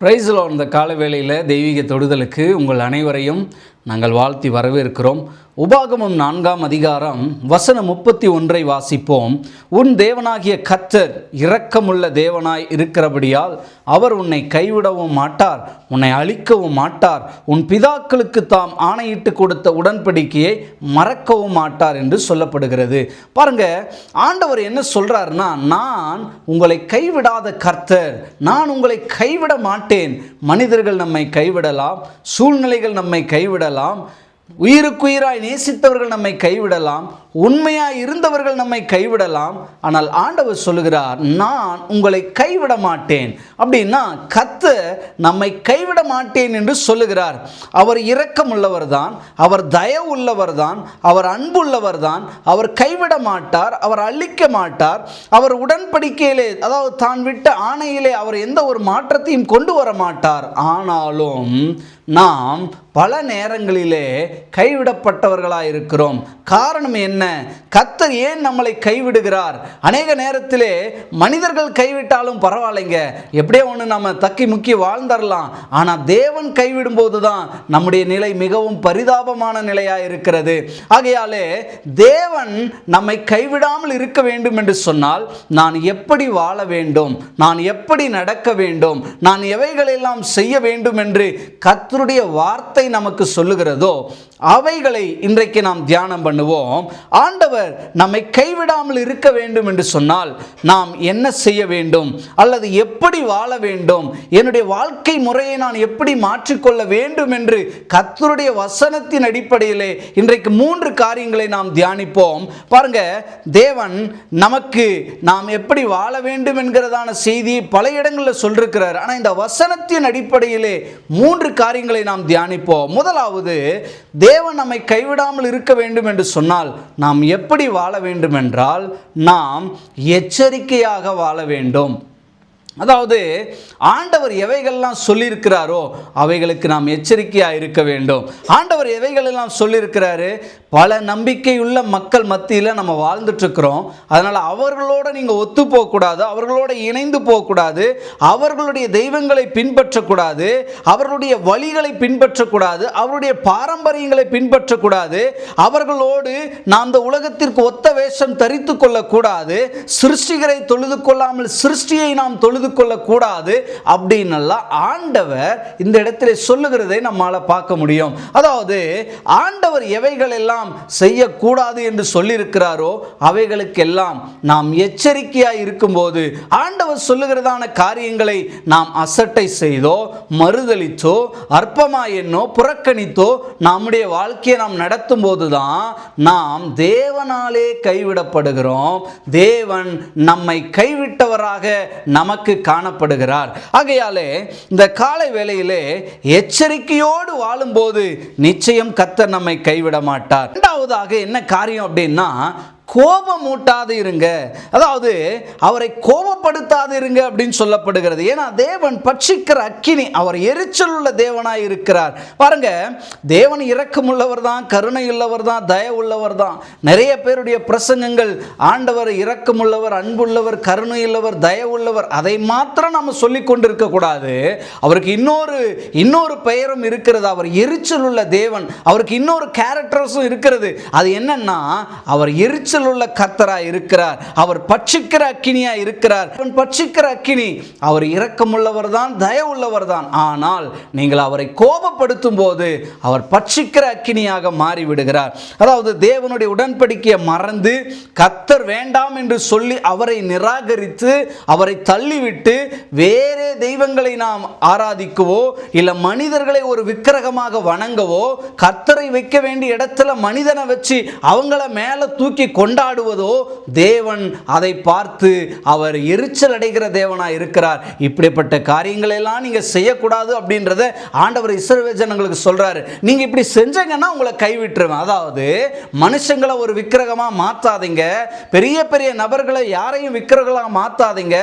பிரைஸில் இந்த கால வேளையில் தெய்வீக தொடுதலுக்கு உங்கள் அனைவரையும் நாங்கள் வாழ்த்தி வரவேற்கிறோம். உபாகமம் நான்காம் அதிகாரம் வசனம் முப்பத்தி ஒன்றை வாசிப்போம். உன் தேவனாகிய கத்தர் இரக்கமுள்ள தேவனாய் இருக்கிறபடியால் அவர் உன்னை கைவிடவும் மாட்டார் உன்னை அழிக்கவும் மாட்டார். உன் பிதாக்களுக்கு தாம் ஆணையிட்டு கொடுத்த உடன்படிக்கையை மறக்கவும் மாட்டார் என்று சொல்லப்படுகிறது. பாருங்க ஆண்டவர் என்ன சொல்றாருன்னா நான் உங்களை கைவிடாத கர்த்தர் நான் உங்களை கைவிட மாட்டேன். மனிதர்கள் நம்மை கைவிடலாம் சூழ்நிலைகள் நம்மை கைவிடலாம் உயிருக்குயிராய் நேசித்தவர்கள் நம்மை கைவிடலாம் உண்மையாய் இருந்தவர்கள் நம்மை கைவிடலாம். ஆனால் ஆண்டவர் சொல்லுகிறார் நான் உங்களை கைவிட மாட்டேன். அப்படின்னா கத்து நம்மை கைவிட மாட்டேன் என்று சொல்லுகிறார். அவர் இரக்கம் உள்ளவர் தான் அவர் தயவு உள்ளவர் தான் அவர் அன்புள்ளவர் தான் அவர் கைவிட மாட்டார் அவர் அழிக்க மாட்டார். அவர் உடன்படிக்கையிலே அதாவது தான் விட்ட ஆணையிலே அவர் எந்த ஒரு மாற்றத்தையும் கொண்டு வர மாட்டார். ஆனாலும் நாம் பல நேரங்களிலே கைவிடப்பட்டவர்களாக இருக்கிறோம் காரணம் என்ன? கத்தர் ஏன் நம்மளை கைவிடுகிறார்? அநேக நேரத்திலே மனிதர்கள் கைவிட்டாலும் பரவாயில்லைங்க. எப்படியோ ஒன்று நம்ம தக்கி முக்கி வாழ்ந்தரலாம். ஆனால் தேவன் கைவிடும் போது தான் நம்முடைய நிலை மிகவும் பரிதாபமான நிலையாக இருக்கிறது ஆகையாலே தேவன் நம்மை கைவிடாமல் இருக்க வேண்டும் என்று சொன்னால் நான் எப்படி வாழ வேண்டும்? நான் எப்படி நடக்க வேண்டும்? நான் எவைகளெல்லாம் செய்ய வேண்டும் என்று கத்தருடைய வார்த்தை நமக்கு சொல்லுகிறதோ அவைகளை இன்றைக்கு நாம் தியானம் பண்ணுவோம். ஆண்டவர் நம்மை கைவிடாமல் இருக்க வேண்டும் என்று சொன்னால் நாம் என்ன செய்ய வேண்டும்? அல்லது எப்படி வாழ வேண்டும்? என்னுடைய வாழ்க்கை முறையை நான் எப்படி மாற்றிக்கொள்ள வேண்டும் என்று கத்தருடைய வசனத்தின் அடிப்படையிலே இன்றைக்கு மூன்று காரியங்களை நாம் தியானிப்போம். பாருங்க தேவன் நமக்கு நாம் எப்படி வாழ வேண்டும் என்கிறதான செய்தி பல இடங்களில் சொல்லிருக்கிறார். ஆனால் இந்த வசனத்தின் அடிப்படையிலே மூன்று காரியங்களை நாம் தியானிப்போம். முதலாவது தேவன் நம்மை கைவிடாமல் இருக்க வேண்டும் என்று சொன்னால் நாம் எப்படி வாழ வேண்டும் என்றால் நாம் எச்சரிக்கையாக வாழ வேண்டும். அதாவது ஆண்டவர் எவைகள்லாம் சொல்லியிருக்கிறாரோ அவைகளுக்கு நாம் எச்சரிக்கையாக இருக்க வேண்டும். ஆண்டவர் எவைகளெல்லாம் சொல்லியிருக்கிறாரு? பல நம்பிக்கையுள்ள மக்கள் மத்தியில் நம்ம வாழ்ந்துட்டுருக்குறோம். அதனால் அவர்களோட நீங்கள் ஒத்து போகக்கூடாது அவர்களோட இணைந்து போகக்கூடாது அவர்களுடைய தெய்வங்களை பின்பற்றக்கூடாது அவர்களுடைய வழிகளை பின்பற்றக்கூடாது அவருடைய பாரம்பரியங்களை பின்பற்றக்கூடாது அவர்களோடு நாம் இந்த உலகத்திற்கு ஒத்த வேஷம் தரித்து கொள்ளக்கூடாது சிருஷ்டிகரை தொழுது கொள்ளாமல் சிருஷ்டியை நாம் தொழுது கொள்ளக்கூடாது அப்படின்னெல்லாம் ஆண்டவர் இந்த இடத்துல சொல்லுகிறதை நம்மால் பார்க்க முடியும். அதாவது ஆண்டவர் எவைகள் எல்லாம் செய்யக்கூடாது என்று சொல்லியிருக்கிறாரோ அவைகளுக்கெல்லாம் நாம் எச்சரிக்கையாக இருக்கும்போது ஆண்டவர் சொல்லுகிறதான காரியங்களை நாம் அசட்டை செய்தோ மறுதளித்தோ அற்பமா என்னோ புறக்கணித்தோ நம்முடைய வாழ்க்கையை நாம் நடத்தும் போது தான் நாம் தேவனாலே கைவிடப்படுகிறோம். தேவன் நம்மை கைவிட்டவராக நமக்கு காணப்படுகிறார். ஆகையாலே இந்த காலை வேளையிலே எச்சரிக்கையோடு வாழும்போது நிச்சயம் கத்தர் நம்மை கைவிட மாட்டார் இரண்டாவதாக என்ன காரியம் அப்படின்னா கோபம் மூட்டாது இருங்க. அதாவது அவரை கோபப்படுத்தாது இருங்க அப்படின்னு சொல்லப்படுகிறது. ஏன்னா தேவன் பட்சிக்கிற அக்கினி அவர் எரிச்சல் உள்ள தேவனாய் இருக்கிறார். பாருங்க தேவன் இரக்கமுள்ளவர் தான் கருணை உள்ளவர் தான் தய உள்ளவர் தான். நிறைய பேருடைய பிரசங்கங்கள் ஆண்டவர் இரக்கமுள்ளவர் அன்புள்ளவர் கருணை உள்ளவர் தய உள்ளவர் அதை மாத்திரம் நம்ம சொல்லி கொண்டிருக்க கூடாது. அவருக்கு இன்னொரு இன்னொரு பெயரும் இருக்கிறது. அவர் எரிச்சல் உள்ள தேவன். அவருக்கு இன்னொரு கேரக்டர்ஸும் இருக்கிறது. அது என்னன்னா அவர் எரிச்சல் எரிச்சல் உள்ள கர்த்தராய் இருக்கிறார். அவர் பட்சிக்கிற அக்கினியா இருக்கிறார். அவன் பட்சிக்கிற அக்கினி அவர் இரக்கமுள்ளவர் தான் தயவுள்ளவர் தான் ஆனால் நீங்கள் அவரை கோபப்படுத்தும் போது அவர் பட்சிக்கிற அக்கினியாக மாறிவிடுகிறார். அதாவது தேவனுடைய உடன்படிக்கையை மறந்து கத்தர் வேண்டாம் என்று சொல்லி அவரை நிராகரித்து அவரை தள்ளிவிட்டு வேறே தெய்வங்களை நாம் ஆராதிக்கவோ இல்லை மனிதர்களை ஒரு விக்கிரகமாக வணங்கவோ கத்தரை வைக்க வேண்டிய இடத்துல மனிதனை வச்சு அவங்கள மேலே தூக்கி கொண்டாடுவதோ தேவன் அதை பார்த்து அவர் எரிச்சல் அடைகிற தேவனாக இருக்கிறார். இப்படிப்பட்ட காரியங்களை எல்லாம் நீங்கள் செய்யக்கூடாது அப்படின்றத ஆண்டவர் இஸ்ரவேல் சொல்கிறாரு சொல்றாரு. நீங்க இப்படி செஞ்சீங்கன்னா உங்களை கைவிட்டுருவேன். அதாவது மனுஷங்களை ஒரு விக்கிரகமாக மாற்றாதீங்க பெரிய பெரிய நபர்களை யாரையும் விக்கிரகங்களாக மாற்றாதீங்க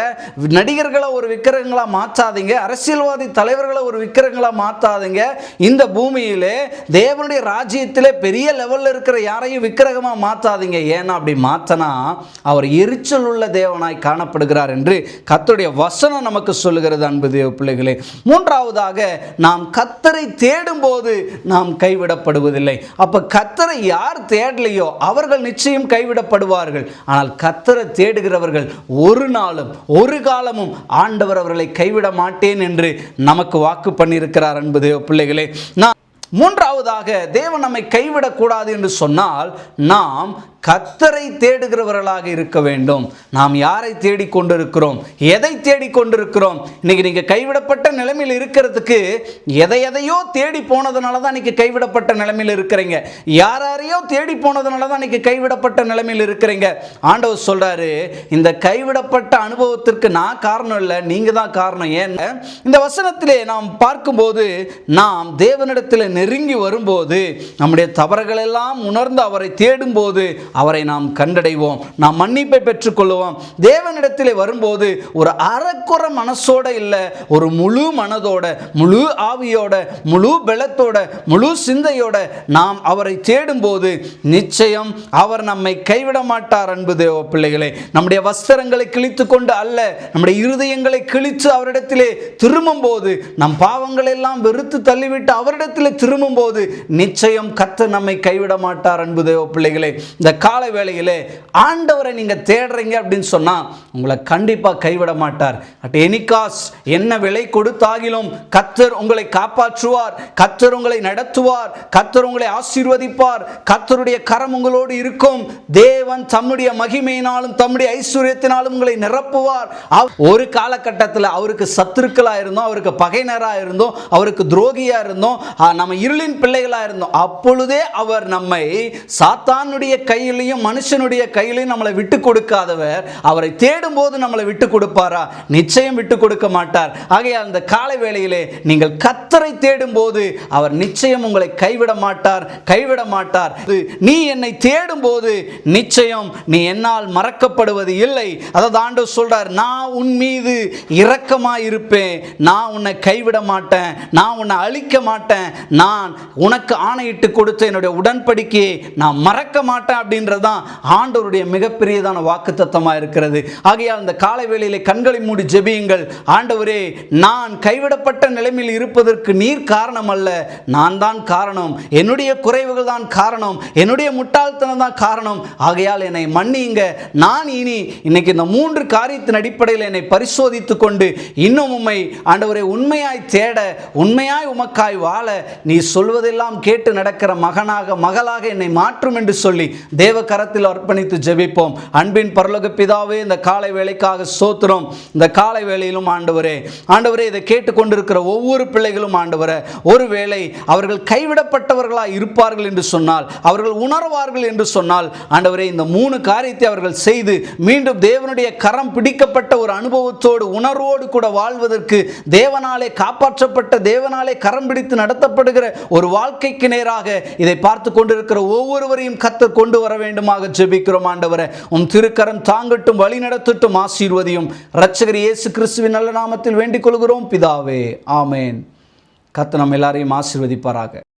நடிகர்களை ஒரு விக்கிரகங்களாக மாற்றாதீங்க அரசியல்வாதி தலைவர்களை ஒரு விக்கிரகங்களாக மாற்றாதீங்க இந்த பூமியிலே தேவனுடைய ராஜ்யத்திலே பெரிய லெவலில் இருக்கிற யாரையும் விக்கிரகமாக மாற்றாதீங்க ஏன்னா அப்படி மாற்றினா அவர் எரிச்சல் உள்ள தேவனாய் காணப்படுகிறார் என்று கர்த்தருடைய வசனம் நமக்கு சொல்லுகிறது அன்பு தேவ பிள்ளைகளே. மூன்றாவதாக நாம் கத்தரை தேடும்போது நாம் கைவிடப்படுவதில்லை. அப்போ கத்தரை யார் தேடலையோ அவர்கள் நிச்சயம் கைவிடப்படுவார்கள். ஆனால் கத்தரை தேடுகிறவர்கள் ஒரு நாளும் ஒரு காலமும் ஆண்டவர் அவர்களை கைவிட மாட்டேன் என்று நமக்கு வாக்கு பண்ணியிருக்கிறார் அன்பு தேவ பிள்ளைகளே. நான் மூன்றாவதாக தேவன் நம்மை கைவிடக்கூடாது என்று சொன்னால் நாம் கத்தரை தேடுகிறவர்களாக இருக்க வேண்டும். நாம் யாரை தேடிக்கொண்டிருக்கிறோம்? எதை தேடிக்கொண்டிருக்கிறோம்? இன்னைக்கு நீங்க கைவிடப்பட்ட நிலைமையில் இருக்கிறதுக்கு எதை எதையோ தேடி போனதுனால தான் இன்னைக்கு கைவிடப்பட்ட நிலைமையில் இருக்கிறீங்க. யாரையோ தேடி போனதுனால தான் இன்னைக்கு கைவிடப்பட்ட நிலைமையில் இருக்கிறீங்க. ஆண்டவர் சொல்றாரு இந்த கைவிடப்பட்ட அனுபவத்திற்கு நான் காரணம் இல்லை நீங்க தான் காரணம். ஏன்? இந்த வசனத்திலே நாம் பார்க்கும்போது நாம் தேவனிடத்தில் நெருங்கி வரும்போது நம்முடைய தவறுகள் எல்லாம் உணர்ந்து அவரை தேடும்போது அவரை நாம் கண்டடைவோம். நாம் மன்னிப்பை பெற்றுக்கொள்வோம். தேவனிடத்திலே வரும்போது ஒரு அறக்குற மனசோட இல்லை ஒரு முழு மனதோட முழு ஆவியோட முழு பலத்தோட முழு சிந்தையோட நாம் அவரை தேடும்போது நிச்சயம் அவர் நம்மை கைவிட மாட்டார் அன்பு தேவ பிள்ளைகளே. நம்முடைய வஸ்திரங்களை கிழித்து கொண்டு அல்ல நம்முடைய இருதயங்களை கிழித்து அவரிடத்திலே திரும்பும் போது நம் பாவங்களை எல்லாம் வெறுத்து தள்ளிவிட்டு அவரிடத்திலே திரும்பும் போது நிச்சயம் கத்த நம்மை கைவிட மாட்டார் அன்பு தேவ பிள்ளைகளே. இந்த காலை வேளையிலே ஆண்டவரை நீங்க தேடுறீங்க அப்படின்னு சொன்னா உங்களை கண்டிப்பா கைவிட மாட்டார். அட் எனி காஸ் என்ன விலை கொடுத்தாகிலும் கத்தர் உங்களை காப்பாற்றுவார். கத்தர் உங்களை நடத்துவார். கத்தர் உங்களை ஆசீர்வதிப்பார். கத்தருடைய கரம் உங்களோடு இருக்கும். தேவன் தம்முடைய மகிமையினாலும் தம்முடைய ஐஸ்வர்யத்தினாலும் உங்களை நிரப்புவார். ஒரு காலகட்டத்தில் அவருக்கு சத்துருக்களாக இருந்தோம் அவருக்கு பகைனரா இருந்தோம் அவருக்கு துரோகியா இருந்தோம் நம்ம இருளின் பிள்ளைகளா இருந்தோம். அப்பொழுதே அவர் நம்மை சாத்தானுடைய கையில் கையிலையும் மனுஷனுடைய கையிலையும் நம்மளை விட்டு கொடுக்காதவர். அவரை தேடும் போது நம்மளை விட்டு கொடுப்பாரா? நிச்சயம் விட்டு கொடுக்க மாட்டார். ஆகையால் அந்த காலை வேளையிலே நீங்கள் கத்தரை தேடும் போது அவர் நிச்சயம் உங்களை கைவிட மாட்டார் கைவிட மாட்டார். நீ என்னை தேடும் போது நிச்சயம் நீ என்னால் மறக்கப்படுவது இல்லை. அதாவது தாண்டு சொல்றார் நான் உன் மீது இரக்கமாக இருப்பேன் நான் உன்னை கைவிட மாட்டேன். நான் உன்னை அழிக்க மாட்டேன். நான் உனக்கு ஆணையிட்டு கொடுத்த என்னுடைய உடன்படிக்கையை நான் மறக்க மாட்டேன் அப்படி அப்படின்றதுதான் ஆண்டவருடைய மிகப்பெரியதான வாக்கு வாக்குத்தத்தமாக இருக்கிறது. ஆகையால் இந்த காலை வேளையிலே கண்களை மூடி ஜெபியுங்கள். ஆண்டவரே நான் கைவிடப்பட்ட நிலைமையில் இருப்பதற்கு நீர் காரணம் அல்ல நான் தான் காரணம். என்னுடைய குறைவுகள் தான் காரணம். என்னுடைய முட்டாள்தனம் தான் காரணம். ஆகையால் என்னை மன்னியுங்க. நான் இனி இன்னைக்கு இந்த மூன்று காரியத்தின் அடிப்படையில் என்னை பரிசோதித்து கொண்டு இன்னும் உண்மை ஆண்டவரை உண்மையாய் தேட உண்மையாய் உமக்காய் வாழ நீ சொல்வதெல்லாம் கேட்டு நடக்கிற மகனாக மகளாக என்னை மாற்றும் என்று சொல்லி தேவ கரத்தில் அர்ப்பணித்து ஜெபிப்போம். அன்பின் பரலோக பிதாவே இந்த காலை வேலைக்காக சோத்துறோம் இந்த காலை வேலையிலும் ஆண்டவரே ஆண்டவரே இதை கேட்டுக்கொண்டிருக்கிற ஒவ்வொரு பிள்ளைகளும் ஆண்டவரே ஒருவேளை அவர்கள் கைவிடப்பட்டவர்களாக இருப்பார்கள் என்று சொன்னால் அவர்கள் உணர்வார்கள் என்று சொன்னால் ஆண்டவரே இந்த மூணு காரியத்தை அவர்கள் செய்து மீண்டும் தேவனுடைய கரம் பிடிக்கப்பட்ட ஒரு அனுபவத்தோடு உணர்வோடு கூட வாழ்வதற்கு தேவனாலே காப்பாற்றப்பட்ட தேவனாலே கரம் பிடித்து நடத்தப்படுகிற ஒரு வாழ்க்கைக்கு நேராக இதை பார்த்து கொண்டிருக்கிற ஒவ்வொருவரையும் கத்தர் கொண்டு வர வேண்டுமாக ஜெபிக்கிறோம் ஆண்டவரே. உம் திருக்கரம் தாங்கட்டும் வழி நடத்தட்டும் ஆசீர்வதியும். ரட்சகர் இயேசு கிறிஸ்துவின் நல்ல நாமத்தில் வேண்டிக் கொள்கிறோம். பிதாவே ஆமேன். கத்தனம் நம்ம எல்லாரையும் ஆசீர்வதிப்பாராக.